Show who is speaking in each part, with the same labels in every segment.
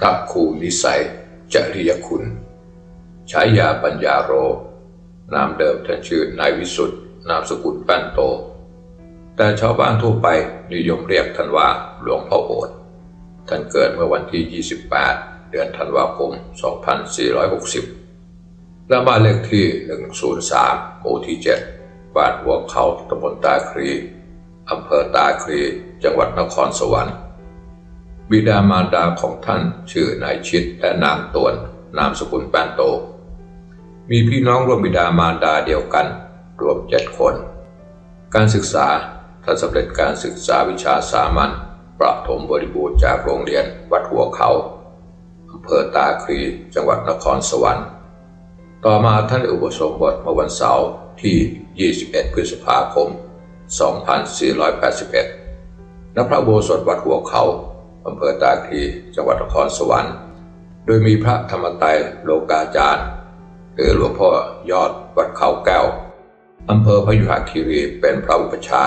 Speaker 1: พระครูนิสัยจริยคุณฉายาปัญญาโร นามเดิมท่านชื่อนายวิสุทธ์นามสกุลแป้นโต แต่ชาวบ้านทั่วไปนิยมเรียกท่านว่าหลวงพ่อโอษท่านเกิดเมื่อวันที่ 28 เดือนธันวาคม 2460 และบ้านเลขที่ 103 หมู่ที่ 7 บ้านหัวเขาตำบลตาครีอำเภอตาครี จังหวัดนครสวรรค์ บิดามารดาของท่านชื่อนายชิดและนางตวน นามสกุลแป้นโต มีพี่น้องร่วมบิดามารดาเดียวกัน รวมเจ็ดคน การศึกษาท่านสำเร็จการศึกษาวิชาสามัญประถมบริบูรณ์จากโรงเรียนวัดหัวเขาอำเภอตาครีจังหวัดนครสวรรค์ ต่อมาท่านอุปสมบทเมื่อวันเสาร์ที่ 21 พฤษภาคม 2481ณพระอุโบสถวัดหัวเขา อำเภอตาคีจังหวัดนครสวรรค์ โดยมีพระธรรมไตรโลกาจารย์ หรือหลวงพ่อยอดวัดเขาแก้วอำเภอพยุหคีรีเป็นพระอุปชา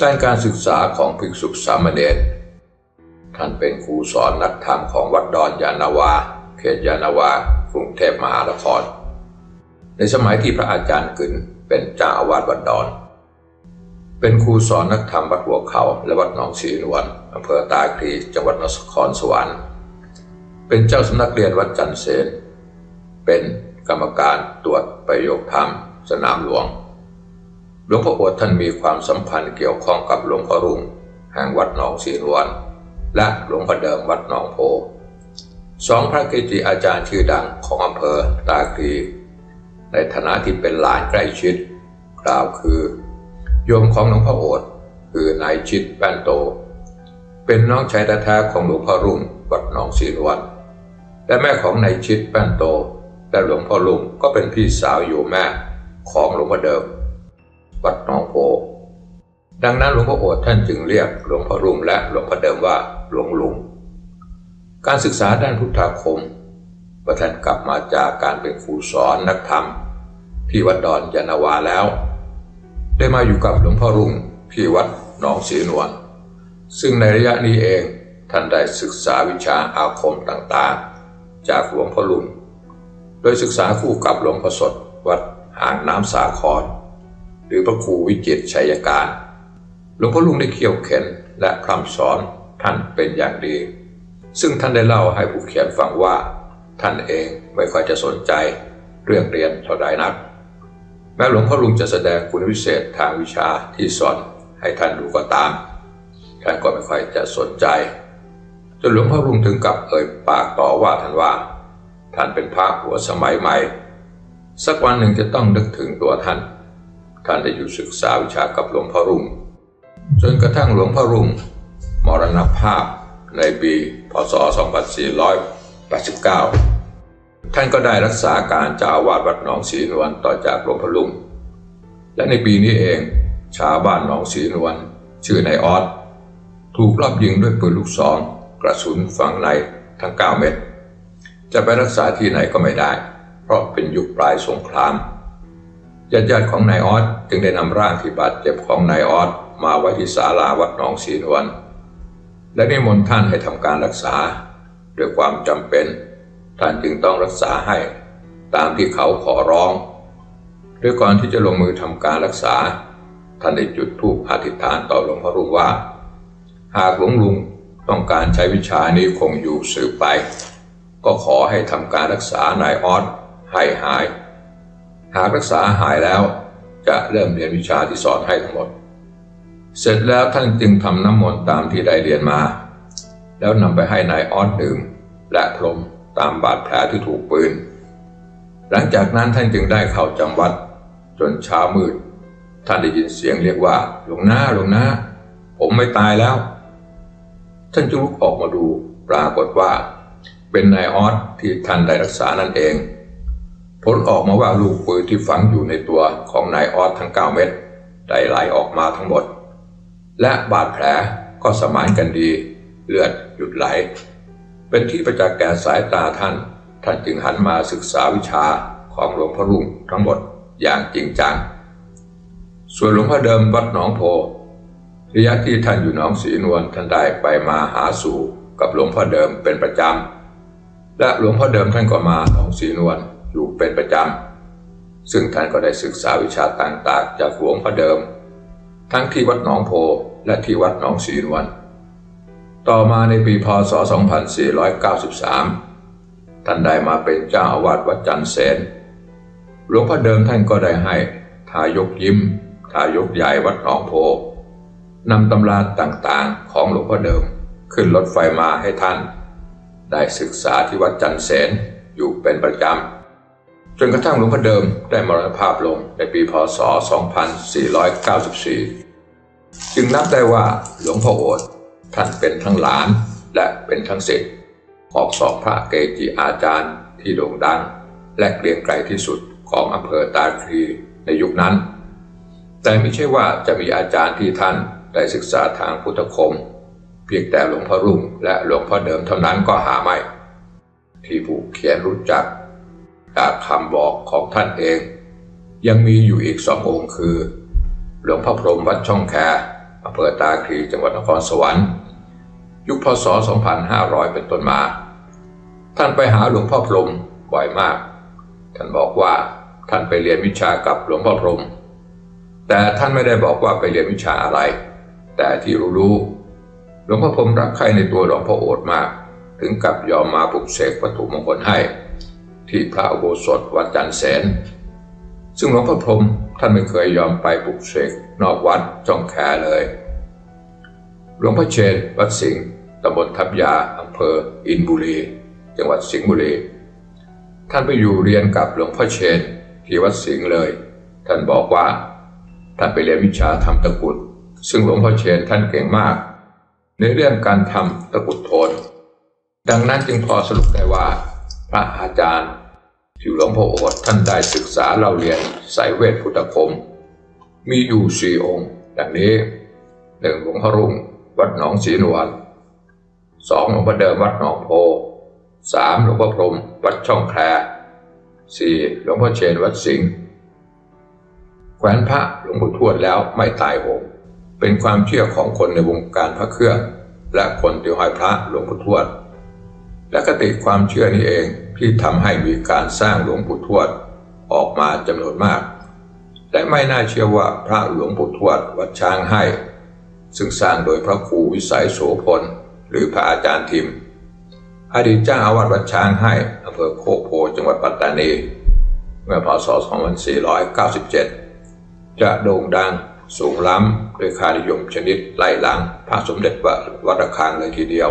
Speaker 1: ด้านการศึกษาของภิกษุสามเณรท่านเป็นครูสอนนักธรรมของวัดดอนยานาวา เขตยานาวา กรุงเทพมหานคร ในสมัยที่พระอาจารย์กึนเป็นเจ้าอาวาสวัดดอน เป็นครูสอนนักธรรมวัดหัวเขาและวัดหนองศรีนวลอำเภอตาคลีจังหวัดนครสวรรค์เป็นเจ้าสำนักเรียนวัดจันเสนเป็นกรรมการตรวจประโยคธรรม สนามหลวง หลวงพ่อโอษฐ์ท่านมีความสัมพันธ์เกี่ยวข้องกับหลวงพ่อรุ่งแห่งวัดหนองศรีนวลและหลวงพ่อเดิมวัดหนองโพสองพระเกจิอาจารย์ชื่อดังของอำเภอตาคลีในฐานะที่เป็นหลานใกล้ชิดกล่าวคือ โยมของหลวงพ่อโอษฐ์คือนายชิดแป้นโต เป็นน้องชายแท้ๆของหลวงพ่อรุ่งวัดหนองศรีนวลและแม่ของนายชิดแป้นโตและหลวงพ่อลุงก็เป็นพี่สาวอยู่แม่ของหลวงพ่อเดิม วัดหนองโพดังนั้นหลวงพ่อโอษฐ์ท่านจึงเรียกหลวงพ่อรุ่งและหลวงพ่อเดิมว่าหลวงลุง การศึกษาด้านพุทธาคมเมื่อท่านกลับมาจากการเป็นครูสอนนักธรรม ที่วัดดอนยานาวาแล้ว ได้มาอยู่กับหลวงพ่อรุ่งที่วัดหนองศรีนวลซึ่งในระยะนี้เองท่านได้ศึกษาวิชาอาคมต่างๆ จากหลวงพ่อรุ่งโดยศึกษาคู่กับหลวงพ่อสดวัดห่างน้ำสาคร หรือพระครูวิจิตชัยการ หลวงพ่อลุงได้เขี่ยวเข็นและพร่ำสอนท่านเป็นอย่างดี ซึ่งท่านได้เล่าให้ผู้เขียนฟังว่า ท่านเองไม่ค่อยจะสนใจเรื่องเรียนเท่าใดนัก แม้หลวงพ่อลุงจะแสดงคุณวิเศษทางวิชาที่สอนให้ท่านดูก็ตามท่านก็ไม่ค่อยจะสนใจ จนหลวงพ่อลุงถึงกับเอ่ยปากต่อว่าท่านว่า ท่านเป็นพระหัวสมัยใหม่ สักวันหนึ่งจะต้องนึกถึงตัวท่าน ท่านได้อยู่ศึกษาวิชากับหลวงพ่อรุ่ง จนกระทั่งหลวงพ่อรุ่ง มรณภาพในปีพศ 2489 ท่านก็ได้รักษาการเจ้าวาสวัดหนองศรีนวลต่อจากหลวงพ่อลุง และในปีนี้เองชาวบ้านหนองศรีนวลชื่อนายออสถูกรอบยิงด้วยปืนลูกซองกระสุนฝังในทั้ง 9 เม็ดจะไปรักษาที่ไหนก็ไม่ได้ เพราะเป็นยุคปลายสงครามญาติญาติของนายออสจึงได้นำร่างที่บาดเจ็บของนายออสมาไว้ที่ศาลาวัดหนองศรีนวลและนิมนต์ท่านให้ทำการรักษาด้วยความจำเป็น ท่านจึงต้องรักษาให้ตามที่เขาขอร้องด้วยก่อนที่จะลงมือทำการรักษา ท่านได้จุดธูปอธิษฐานต่อหลวงพ่อรุ่งว่า หากหลวงลุงต้องการใช้วิชานี้คงอยู่สืบไป ก็ขอให้ทำการรักษานายออสให้หาย หากรักษาหายแล้วจะเริ่มเรียนวิชาที่สอนให้ทั้งหมด เสร็จแล้วท่านจึงทำน้ำมนต์ตามที่ได้เรียนมา แล้วนำไปให้นายออสดื่มและพรม ตามบาดแผลที่ถูกปืน หลังจากนั้นท่านจึงได้เข้าจำวัด จนเช้ามืด ท่านได้ยินเสียงเรียกว่าหลวงหน้าหลวงหน้า ผมไม่ตายแล้ว ท่านจึงลุกออกมาดูปรากฏว่า เป็นนายออสที่ท่านได้รักษานั่นเอง ผลออกมาว่าลูกปืนที่ฝังอยู่ในตัวของนายออสทั้ง 9 เม็ดได้ไหลออกมาทั้งหมด และบาดแผลก็สมานกันดี เลือดหยุดไหล เป็นที่ประจักษ์แก่สายตาท่าน ท่านจึงหันมาศึกษาวิชาของหลวงพ่อรุ่งทั้งหมดอย่างจริงจัง ส่วนหลวงพ่อเดิมวัดหนองโพระยะที่ท่านอยู่หนองศรีนวลท่านได้ไปมาหาสู่กับหลวงพ่อเดิมเป็นประจำ และหลวงพ่อเดิมท่านก็มาหนองสีนวลอยู่เป็นประจำ ซึ่งท่านก็ได้ศึกษาวิชาต่างๆจากหลวงพ่อเดิม ทั้งที่วัดหนองโพและที่วัดหนองสีนวล ต่อมาในปีพศ 2493 ท่านได้มาเป็นเจ้าอาวาสวัดจันเสนหลวงพ่อเดิมท่านก็ได้ให้ทายกยิ้ม ทายกใหญ่วัดหนองโพนำตำราต่างๆของหลวงพ่อเดิมขึ้นรถไฟมาให้ท่าน ได้ศึกษาที่วัดจันเสนอยู่เป็นประจำ จนกระทั่งหลวงพ่อเดิมได้มรณภาพลงในปีพศ 2494 จึงนับได้ว่าหลวงพ่อโอษ ท่านเป็นทั้งหลานและเป็นทั้งศิษย์ของสองพระเกจิอาจารย์ที่โด่งดัง และเกรียงไกรที่สุดของอำเภอตาคลีในยุคนั้น แต่ไม่ใช่ว่าจะมีอาจารย์ที่ท่านได้ศึกษาทางพุทธคม เพียงแต่หลวงพ่อรุ่งและหลวงพ่อเดิมเท่านั้นก็หาไม่ ที่ผู้เขียนรู้จักจากคำบอกของท่านเอง ยังมีอยู่อีกสององค์คือ หลวงพ่อพรหมวัดช่องแคอำเภอตาคลีจังหวัดนครสวรรค์ ยุคพศ 2500 เป็นต้นมา ท่านไปหาหลวงพ่อพรมบ่อยมาก ท่านบอกว่าท่านไปเรียนวิชากับหลวงพ่อพรม แต่ท่านไม่ได้บอกว่าไปเรียนวิชาอะไร แต่ที่รู้ๆหลวงพ่อพรมรักใครในตัวหลวงพ่อโอษมาก ถึงกับยอมมาปลุกเสกวัตถุมงคลให้ ที่พระอุโบสถวัดจันทร์แสนซึ่งหลวงพ่อพรมท่านไม่เคยยอมไปปลุกเสกนอกวัดจ้องแคเลยหลวงพ่อเชนวัดสิงห์ ตำบลทับยาอำเภออินบุรี จังหวัดสิงห์บุรี ท่านไปอยู่เรียนกับหลวงพ่อเชนที่วัดสิงห์เลย ท่านบอกว่า ท่านไปเรียนวิชาทำตะกุด ซึ่งหลวงพ่อเชนท่านเก่งมาก ในเรื่องการทำตะกุดโทน ดังนั้นจึงพอสรุปได้ว่า พระอาจารย์ที่หลวงพ่อโอษท่านได้ศึกษาเล่าเรียนสายเวทพุทธคม มีอยู่สี่องค์ ดังนี้หนึ่งหลวงพ่อรุ่ง วัดหนองศรีนวล สองหลวงพ่อเดิมวัดหนองโพสามหลวงพ่อพรมวัดช่องแครสี่หลวงพ่อเชนวัดสิงห์แขวนพระหลวงปู่ทวดแล้วไม่ตายโหงเป็นความเชื่อของคนในวงการพระเครื่อง และคนที่ห้อยพระหลวงปู่ทวด และคติความเชื่อนี้เองที่ทำให้มีการสร้างหลวงปู่ทวดออกมาจำนวนมากและไม่น่าเชื่อว่าพระหลวงปู่ทวดวัดช้างให้ ซึ่งสร้างโดยพระครูวิสัยโสพล หรือพระอาจารย์ทิม อดีตเจ้าอาวาสวัดช้างให้อำเภอโคกโพจังหวัดปัตตานี เมื่อพศ 2497 จะโด่งดังสูงล้ำด้วยคานิยมชนิดไล่หลังพระสมเด็จวัดระฆังเลยทีเดียว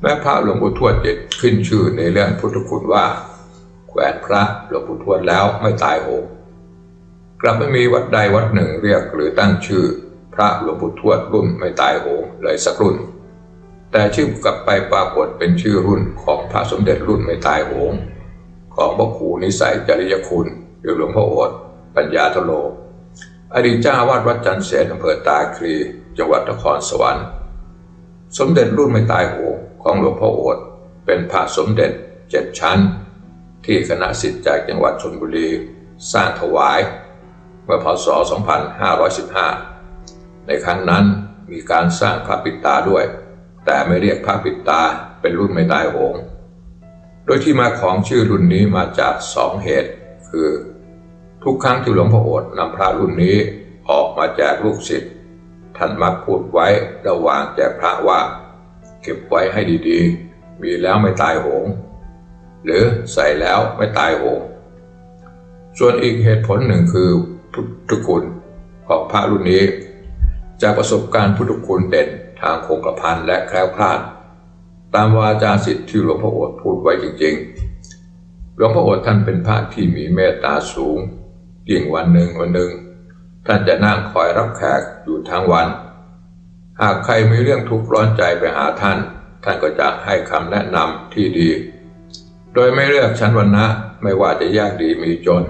Speaker 1: แม้พระหลวงปู่ทวดจะขึ้นชื่อในเรื่องพุทธคุณว่าแขวนพระหลวงปู่ทวดแล้วไม่ตายโหงกลับไม่มีวัดใดวัดหนึ่งเรียกหรือตั้งชื่อ พระหลวงปู่ทวดรุ่นไม่ตายโหงเลยสักรุ่น แต่ชื่อกลับไปปรากฏเป็นชื่อรุ่นของพระสมเด็จรุ่นไม่ตายโหง ของพระครูนิสัยจริยคุณหรือหลวงพ่อโอษปัญญาทโล อดีตเจ้าวาสวัดจันทร์เสนอำเภอตาคลีจังหวัดนครสวรรค์ สมเด็จรุ่นไม่ตายโหงของหลวงพ่อโอษเป็นพระสมเด็จเจ็ดชั้น ที่คณะสิทธิ์จากจังหวัดชนบุรีสร้างถวายเมื่อพศ 2515 ในครั้งนั้นมีการสร้างพระปิดตาด้วย แต่ไม่เรียกพระปิดตาเป็นรุ่นไม่ตายโหง โดยที่มาของชื่อรุ่นนี้มาจากสองเหตุ คือ ทุกครั้งที่หลวงพ่อโอษนำพระรุ่นนี้ออกมาแจกลูกศิษย์ท่านมักพูดไว้ระหว่างแจกพระว่า เก็บไว้ให้ดีๆ มีแล้วไม่ตายโหง หรือใส่แล้วไม่ตายโหง ส่วนอีกเหตุผลหนึ่งคือพุทธคุณของพระรุ่นนี้ จากประสบการณ์พุทธคุณเด่น ทางคงกระพันและแคล้วคลาด ตามวาจาสิทธิ์ที่หลวงพ่อโอษพูดไว้จริงๆ หลวงพ่อโอษท่านเป็นพระที่มีเมตตาสูงยิ่งวันหนึ่งวันหนึ่ง ท่านจะนั่งคอยรับแขกอยู่ทั้งวัน หากใครมีเรื่องทุกข์ร้อนใจไปหาท่าน ท่านก็จะให้คำแนะนำที่ดี โดยไม่เลือกชั้นวรรณะไม่ว่าจะยากดีมีจน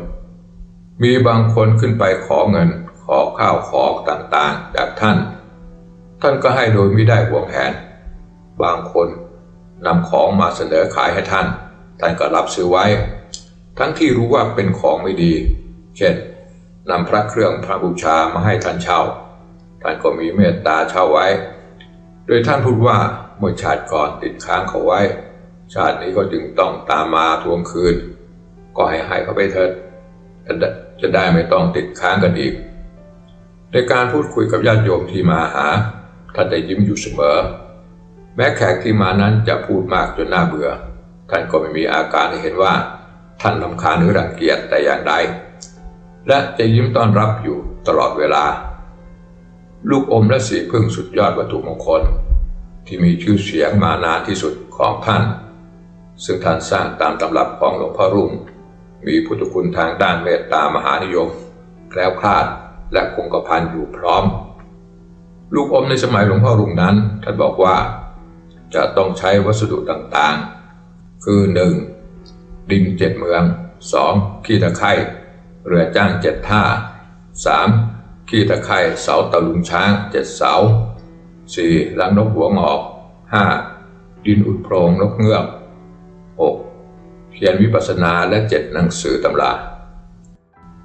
Speaker 1: มีบางคนขึ้นไปขอเงินขอข้าวของต่างๆ จากท่าน ท่านก็ให้โดยไม่ได้หวงแหน บางคนนำของมาเสนอขายให้ท่าน ท่านก็รับซื้อไว้ ทั้งที่รู้ว่าเป็นของไม่ดี เช่นนำพระเครื่องพระบูชามาให้ท่านเช่า ท่านก็มีเมตตาเช่าไว้ โดยท่านพูดว่าเมื่อชาติก่อนติดค้างเขาไว้ ชาตินี้ก็จึงต้องตามมาทวงคืน ก็ให้ให้เขาไปเถิดจะได้จะได้ไม่ต้องติดค้างกันอีก ในการพูดคุยกับญาติโยมที่มาหา ท่านจะยิ้มอยู่เสมอ แม้แขกที่มานั้นจะพูดมากจนน่าเบื่อ ท่านก็ไม่มีอาการให้เห็นว่า ท่านลำคาญหรือรังเกียจแต่อย่างใด และจะยิ้มต้อนรับอยู่ตลอดเวลา ลูกอมและสีพึ่งสุดยอดวัตถุมงคล ที่มีชื่อเสียงมานานที่สุดของท่าน ซึ่งท่านสร้างตามตำรับของหลวงพ่อรุ่ง มีพุทธคุณทางด้านเมตตามหานิยม แคล้วคลาดและคงกระพันอยู่พร้อม ลูกอมในสมัยหลวงพ่อรุ่งนั้นท่านบอกว่าจะต้องใช้วัสดุต่างๆ คือ 1. ดินเจ็ดเมือง 2. ขี้ตะไคร่เรือจ้างเจ็ดท่า 3. ขี้ตะไคร่เสาตะลุงช้างเจ็ดเสา 4. ลังนกหัวงอก 5. ดินอุดโพรงนกเงือก 6. เขียนวิปัสสนาและเจ็ดหนังสือตำรา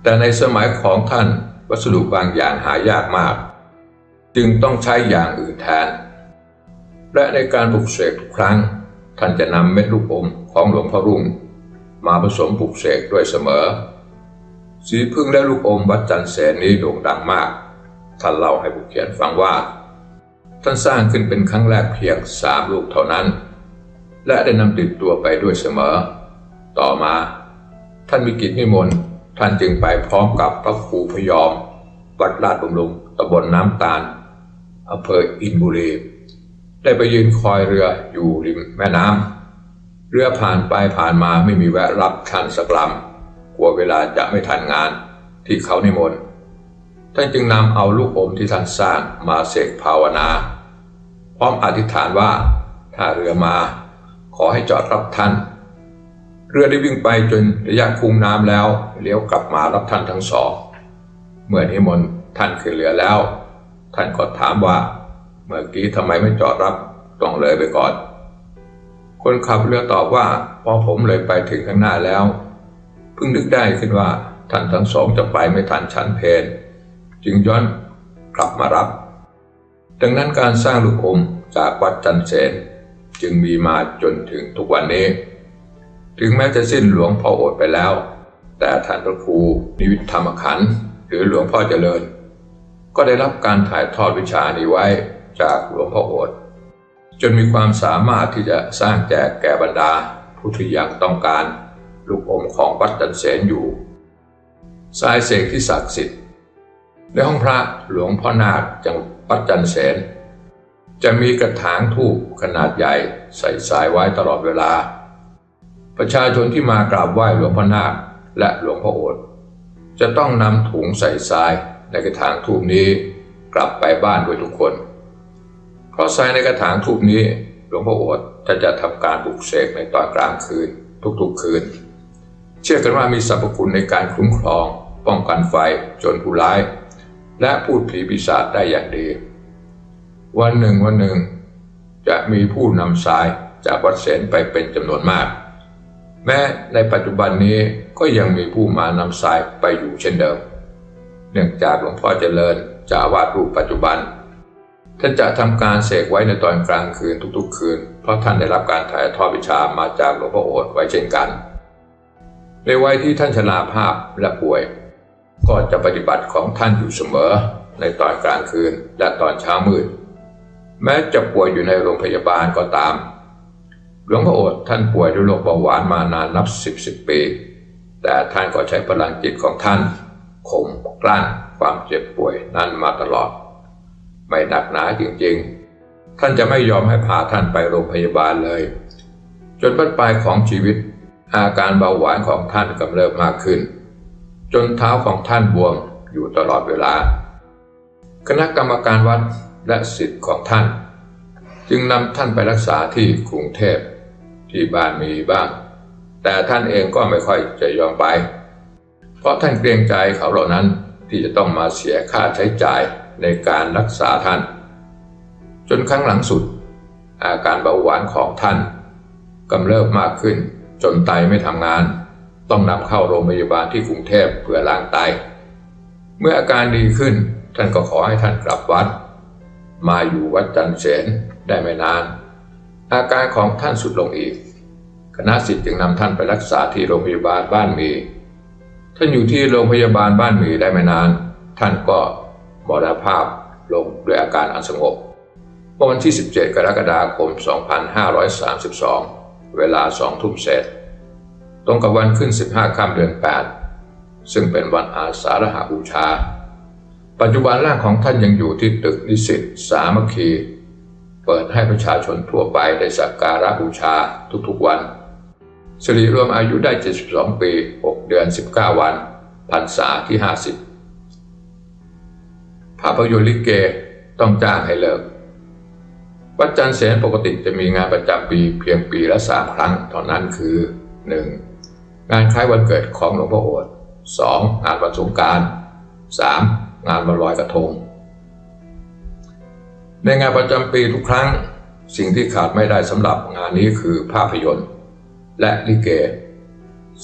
Speaker 1: แต่ในสมัยของท่านวัสดุบางอย่างหายากมาก จึงต้องใช้อย่างอื่นแทน และในการปลุกเสกทุกครั้ง ท่านจะนำเม็ดลูกอมของหลวงพ่อรุ่ง มาผสมปลุกเสกด้วยเสมอ สีพึ่งและลูกอมวัดจันทร์แสนนี้โด่งดังมาก ท่านเล่าให้ผู้เขียนฟังว่า ท่านสร้างขึ้นเป็นครั้งแรกเพียงสามลูกเท่านั้น และได้นำติดตัวไปด้วยเสมอ ต่อมา ท่านมีกิจนิมนต์ท่านจึงไปพร้อมกับพระครูพยอมวัดลาดบำรุงตำบลน้ำตาล อำเภออินบุรี ได้ไปยืนคอยเรืออยู่ริมแม่น้ำ เรือผ่านไปผ่านมาไม่มีแวะรับท่านสักลำกลัวเวลาจะไม่ทันงานที่เขานิมนต์ ท่านจึงนำเอาลูกอมที่ท่านสร้างมาเสกภาวนา พร้อมอธิษฐานว่าถ้าเรือมาขอให้จอดรับท่าน เรือได้วิ่งไปจนระยะคุมน้ำแล้วเลี้ยวกลับมารับท่านทั้งสอง เมื่อนิมนต์ท่านขึ้นเรือแล้ว ท่านก็ถามว่า เมื่อกี้ทำไมไม่จอดรับต้องเลยไปก่อน คนขับเรือตอบว่าพอผมเลยไปถึงข้างหน้าแล้ว เพิ่งนึกได้ขึ้นว่าท่านทั้งสองจะไปไม่ทันชั้นเพนจึงย้อนกลับมารับ ดังนั้นการสร้างลูกอมจากวัดจันเสนจึงมีมาจนถึงทุกวันนี้ ถึงแม้จะสิ้นหลวงพ่อโอดไปแล้ว แต่ท่านพระครูนิวิธรรมขันธ์หรือหลวงพ่อเจริญ ก็ได้รับการถ่ายทอดวิชานี้ไว้จากหลวงพ่อโอดจนมีความสามารถที่จะสร้างแจกแก่บรรดาผู้ที่อยังต้องการลูกอมของวัดจันเสนอยู่ทรายเสกที่ศักดิ์สิทธิ์ในห้องพระหลวงพ่อนาคจังวัดจันเสนจะมีกระถางทูบขนาดใหญ่ใส่สายไว้ตลอดเวลา ประชาชนที่มากราบไหว้หลวงพ่อนาคและหลวงพ่อโอษฐ์จะต้องนำถุงใส่ทราย ในกระถางทูบนี้กลับไปบ้านด้วยทุกคน เพราะทรายในกระถางทูบนี้หลวงพ่อโอษฐ์จะจะทำการปลุกเสกในตอนกลางคืนทุกๆคืน เชื่อกันว่ามีสรรพคุณในการคุ้มครอง ป้องกันไฟจนผู้ร้าย และพูดผีปีศาจได้อย่างดี วันหนึ่งวันหนึ่ง จะมีผู้นำทรายจากวัดเสนไปเป็นจำนวนมาก แม้ในปัจจุบันนี้ก็ยังมีผู้มานำทรายไปอยู่เช่นเดิม เนื่องจากหลวงพ่อเจริญจาวาดรูปปัจจุบัน ท่านจะทำการเสกไว้ในตอนกลางคืนทุกๆ คืน เพราะท่านได้รับการถ่ายทอดวิชามาจากหลวงพ่อโอษไว้เช่นกัน ในวัยที่ท่านชราภาพและป่วย ก็จะปฏิบัติของท่านอยู่เสมอในตอนกลางคืนและตอนเช้ามืด แม้จะป่วยอยู่ในโรงพยาบาลก็ตาม หลวงพ่อโอษท่านป่วยด้วยโรคเบาหวานมานานนับสิบสิบปี แต่ท่านก็ใช้พลังจิตของท่าน ข่มกลั้นความเจ็บป่วยนั้นมาตลอด ไม่หนักหนาจริงๆ ท่านจะไม่ยอมให้พาท่านไปโรงพยาบาลเลย จนบั้นปลายของชีวิต อาการเบาหวานของท่านกำเริบมากขึ้น จนเท้าของท่านบวมอยู่ตลอดเวลา คณะกรรมการวัดและสิทธิ์ของท่าน จึงนำท่านไปรักษาที่กรุงเทพที่บ้านมีบ้าง แต่ท่านเองก็ไม่ค่อยจะยอมไป เพราะท่านเกรงใจเขาเหล่านั้นที่จะต้องมาเสียค่าใช้จ่ายในการรักษาท่าน จนครั้งหลังสุด อาการเบาหวานของท่านกำเริบมากขึ้นจนไตไม่ทำงาน ต้องนำเข้าโรงพยาบาลที่กรุงเทพเพื่อล้างไต เมื่ออาการดีขึ้นท่านก็ขอให้ท่านกลับวัด มาอยู่วัดจันเสนได้ไม่นาน อาการของท่านสุดลงอีก คณะสิทธิ์จึงนำท่านไปรักษาที่โรงพยาบาลบ้านมี ท่านอยู่ที่โรงพยาบาลบ้านหมีได้ไม่นาน ท่านก็มรณภาพลงด้วยอาการอันสงบเมื่อวันที่ 17 กรกฎาคม 2532 เวลา2ทุ่มเศษ ตรงกับวันขึ้น 15 ค่ำเดือน 8 ซึ่งเป็นวันอาสาฬหบูชา ปัจจุบันร่างของท่านยังอยู่ที่ตึกนิสิตสามัคคี เปิดให้ประชาชนทั่วไปได้สักการะบูชาทุกๆวัน สิริรวมอายุได้ 72 ปี 6 เดือน 19 วันพรรษาที่ 50 ภาพยนตร์ลิเกต้องจ้างให้เลิก วัดจันทร์เสนปกติจะมีงานประจำปีเพียงปีละสามครั้งเท่านั้นคือ 1. งานคล้ายวันเกิดของหลวงพ่อโอษฐ์ 2. งานวันสงกราร 3. งานวันลอยกระทง ในงานประจำปีทุกครั้ง สิ่งที่ขาดไม่ได้สำหรับงานนี้คือภาพยนตร์ และลิเก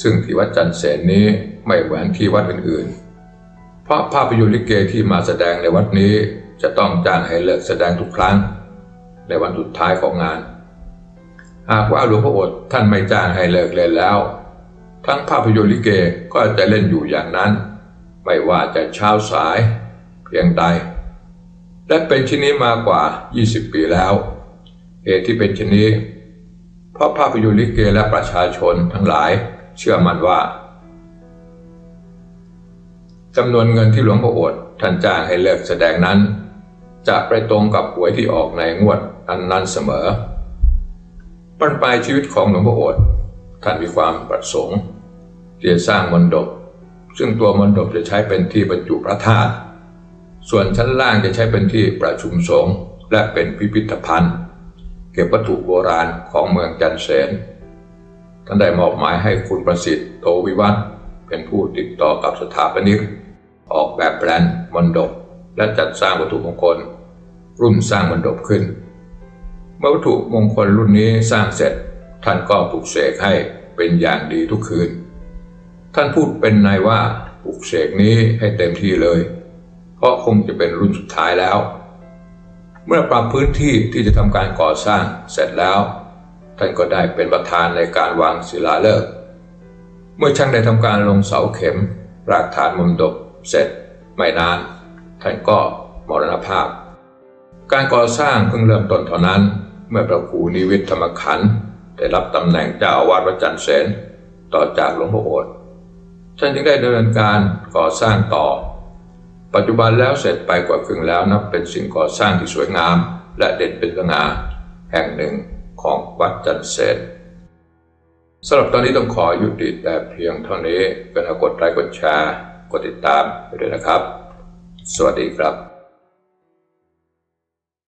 Speaker 1: ซึ่งที่วัดจันเสนนี้ไม่เหมือนที่วัดอื่นๆ เพราะภาพยนตร์ลิเกที่มาแสดงในวัดนี้จะต้องจ้างให้เลิกแสดงทุกครั้ง ในวันสุดท้ายของงาน หากว่าหลวงพ่อโอษฐ์ท่านไม่จ้างให้เลิกเล่นแล้ว ทั้งภาพยนตร์ลิเกก็จะเล่นอยู่อย่างนั้น ไม่ว่าจะเช้าสาย เพียงใด และเป็นชนี้มากว่า 20 ปีแล้ว เหตุที่เป็นชนนี้ เพราะภาพยนตร์ลิเกและประชาชนทั้งหลายเชื่อมั่นว่าจำนวนเงินที่หลวงพ่อโอษฐ์ท่านจ้างให้เลิกแสดงนั้น จะไปตรงกับหวยที่ออกในงวดอันนั้นเสมอปันปลายชีวิตของหลวงพ่อโอษฐ์ท่านมีความประสงค์ที่จะสร้างมณฑปซึ่งตัวมณฑปจะใช้เป็นที่บรรจุพระธาตุส่วนชั้นล่างจะใช้เป็นที่ประชุมสงฆ์และเป็นพิพิธภัณฑ์ ก็บวัตถุโบราณของเมืองจันเสนท่านได้มอบหมายให้คุณประสิทธิ์โตวิวัฒน์เป็นผู้ติดต่อกับสถาปนิก ออกแบบแปลนมณฑปและจัดสร้างวัตถุมงคล รุ่นสร้างมณฑปขึ้น เมื่อวัตถุมงคลรุ่นนี้สร้างเสร็จ ท่านก็ปลุกเสกให้เป็นอย่างดีทุกคืน ท่านพูดเป็นนายว่าปลุกเสกนี้ให้เต็มที่เลย เพราะคงจะเป็นรุ่นสุดท้ายแล้ว เมื่อปรับพื้นที่ที่จะทำการก่อสร้างเสร็จแล้ว ท่านก็ได้เป็นประธานในการวางศิลาฤกษ์เมื่อช่างได้ทำการลงเสาเข็ม รากฐานมณฑปเสร็จไม่นาน ท่านก็มรณภาพ การก่อสร้างเพิ่งเริ่มต้นเท่านั้น เมื่อพระครูนิวิทธรรมขันธ์ได้รับตำแหน่งเจ้าอาวาสวัดจันทร์เสนต่อจากหลวงพ่อโอษท่านจึงได้ดำเนินการก่อสร้างต่อ ปัจจุบันแล้วเสร็จไปกว่าครึ่งแล้วนับเป็นสิ่งก่อสร้างที่สวยงาม และเด่นเป็นสง่าแห่งหนึ่งของวัดจันเสนสำหรับตอนนี้ต้องขอยุติแต่เพียงเท่านี้ก็นกดไลค์กดแชร์กดติดตามไปด้วยนะครับ สวัสดีครับ